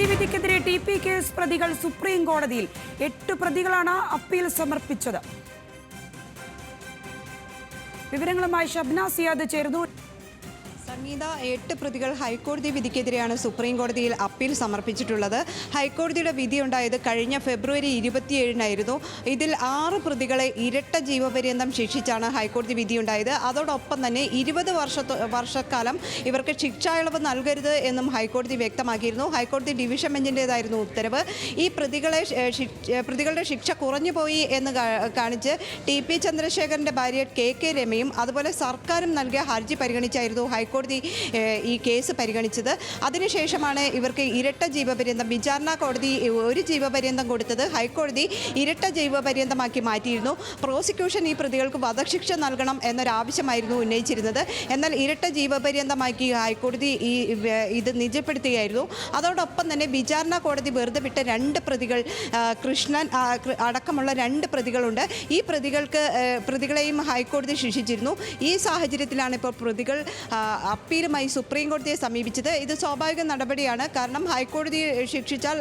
ഹൈക്കോടതി വിധിക്കെതിരെ T P case പ്രതികൾ സുപ്രീം കോടതിയിൽ എട്ട് പ്രതികളാണ് അപ്പീൽ സമർപ്പിച്ചത്. വിവരങ്ങളുമായി ഷബ്ന സിയാദ് ചേർന്നു സംഗീത എട്ട് പ്രതികൾ ഹൈക്കോടതി വിധിക്കെതിരെയാണ് സുപ്രീം കോടതിയിൽ അപ്പീൽ സമർപ്പിച്ചിട്ടുള്ളത്. ഹൈക്കോടതിയുടെ വിധി ഉണ്ടായത് കഴിഞ്ഞ ഫെബ്രുവരി ഇരുപത്തിയേഴിനായിരുന്നു. ഇതിൽ ആറ് പ്രതികളെ ഇരട്ട ജീവപര്യന്തം ശിക്ഷിച്ചാണ് ഹൈക്കോടതി വിധിയുണ്ടായത് അതോടൊപ്പം തന്നെ ഇരുപത് വർഷ വർഷക്കാലം ഇവർക്ക് ശിക്ഷായളവ് നൽകരുത് എന്നും ഹൈക്കോടതി വ്യക്തമാക്കിയിരുന്നു. ഹൈക്കോടതി ഡിവിഷൻ ബെഞ്ചിന്റെതായിരുന്നു ഉത്തരവ്. ഈ പ്രതികളെ പ്രതികളുടെ ശിക്ഷ കുറഞ്ഞു പോയി എന്ന് കാണിച്ച് ടി പി ചന്ദ്രശേഖരന്റെ ഭാര്യ കെ കെ രമയും അതുപോലെ സർക്കാരും നൽകിയ ഹർജി പരിഗണിച്ചായിരുന്നു ഹൈക്കോടതി ഏ, ഈ കേസ് പരിഗണിച്ചത്. അതിനുശേഷമാണ് ഇവർക്ക് ഇരട്ട ജീവപര്യന്തം വിചാരണ കോടതി ഒരു ജീവപര്യന്തം കൊടുത്തത് ഹൈക്കോടതി ഇരട്ട ജീവപര്യന്തമാക്കി മാറ്റിയിരുന്നു. പ്രോസിക്യൂഷൻ ഈ പ്രതികൾക്ക് വധശിക്ഷ നൽകണം എന്നൊരാവശ്യമായിരുന്നു ഉന്നയിച്ചിരുന്നത്. എന്നാൽ ഇരട്ട ജീവപര്യന്തമാക്കി ഹൈക്കോടതി ഈ ഇത് നിജപ്പെടുത്തുകയായിരുന്നു. അതോടൊപ്പം തന്നെ വിചാരണ കോടതി വെറുതെ വിട്ട രണ്ട് പ്രതികൾ കൃഷ്ണൻ അടക്കമുള്ള രണ്ട് പ്രതികളുണ്ട്. ഈ പ്രതികൾക്ക് പ്രതികളെയും ഹൈക്കോടതി ശിക്ഷിച്ചിരുന്നു. ഈ സാഹചര്യത്തിലാണ് ഇപ്പോൾ പ്രതികൾ അപ്പീലുമായി സുപ്രീം കോടതിയെ സമീപിച്ചത്. ഇത് സ്വാഭാവിക നടപടിയാണ്. കാരണം ഹൈക്കോടതിയെ ശിക്ഷിച്ചാൽ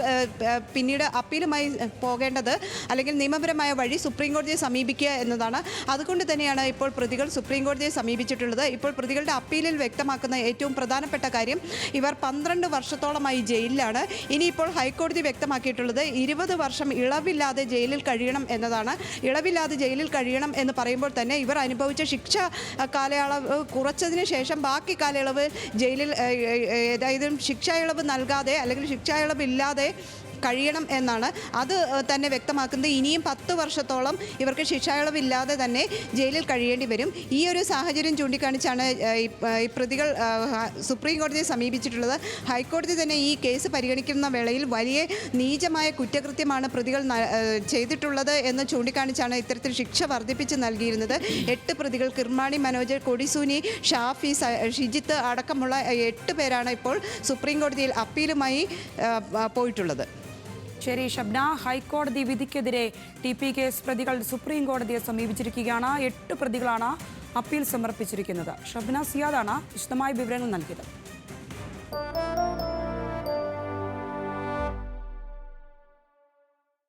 പിന്നീട് അപ്പീലുമായി പോകേണ്ടത് അല്ലെങ്കിൽ നിയമപരമായ വഴി സുപ്രീം കോടതിയെ സമീപിക്കുക എന്നതാണ്. അതുകൊണ്ട് തന്നെയാണ് ഇപ്പോൾ പ്രതികൾ സുപ്രീം കോടതിയെ സമീപിച്ചിട്ടുള്ളത്. ഇപ്പോൾ പ്രതികളുടെ അപ്പീലിൽ വ്യക്തമാക്കുന്ന ഏറ്റവും പ്രധാനപ്പെട്ട കാര്യം ഇവർ പന്ത്രണ്ട് വർഷത്തോളമായി ജയിലിലാണ്. ഇനിയിപ്പോൾ ഹൈക്കോടതി വ്യക്തമാക്കിയിട്ടുള്ളത് ഇരുപത് വർഷം ഇളവില്ലാതെ ജയിലിൽ കഴിയണം എന്നതാണ്. ഇളവില്ലാതെ ജയിലിൽ കഴിയണം എന്ന് പറയുമ്പോൾ തന്നെ ഇവർ അനുഭവിച്ച ശിക്ഷ കാലയളവ് കുറച്ചതിന് ശേഷം ബാക്കി കാലയളവ് ജയിലിൽ ഏതായാലും ശിക്ഷാ ഇളവ് നൽകാതെ അല്ലെങ്കിൽ ശിക്ഷ ഇളവ് ഇല്ലാതെ കഴിയണം എന്നാണ് അത് തന്നെ വ്യക്തമാക്കുന്നത്. ഇനിയും പത്ത് വർഷത്തോളം ഇവർക്ക് ശിക്ഷാളവില്ലാതെ തന്നെ ജയിലിൽ കഴിയേണ്ടി വരും. ഈ ഒരു സാഹചര്യം ചൂണ്ടിക്കാണിച്ചാണ് ഈ പ്രതികൾ സുപ്രീം കോടതിയെ സമീപിച്ചിട്ടുള്ളത്. ഹൈക്കോടതി തന്നെ ഈ കേസ് പരിഗണിക്കുന്ന വേളയിൽ വലിയ നീചമായ കുറ്റകൃത്യമാണ് പ്രതികൾ ചെയ്തിട്ടുള്ളത് എന്ന് ചൂണ്ടിക്കാണിച്ചാണ് ഇത്തരത്തിൽ ശിക്ഷ വർദ്ധിപ്പിച്ച് നൽകിയിരുന്നത്. എട്ട് പ്രതികൾ കിർമാണി മനോജ് കൊടിസൂനി ഷാഫി ഷിജിത്ത് അടക്കമുള്ള എട്ട് പേരാണ് ഇപ്പോൾ സുപ്രീം കോടതിയിൽ അപ്പീലുമായി പോയിട്ടുള്ളത്. ചെറി ഷബ്ന ഹൈക്കോടതി വിധിക്കെതിരെ ടി പി കേസ് പ്രതികൾ സുപ്രീം കോടതിയെ സമീപിച്ചിരിക്കുകയാണ്. എട്ട് പ്രതികളാണ് അപ്പീൽ സമർപ്പിച്ചിരിക്കുന്നത്. ഷബ്ന സിയാദാണ് വിശദമായ വിവരങ്ങൾ നൽകിയത്.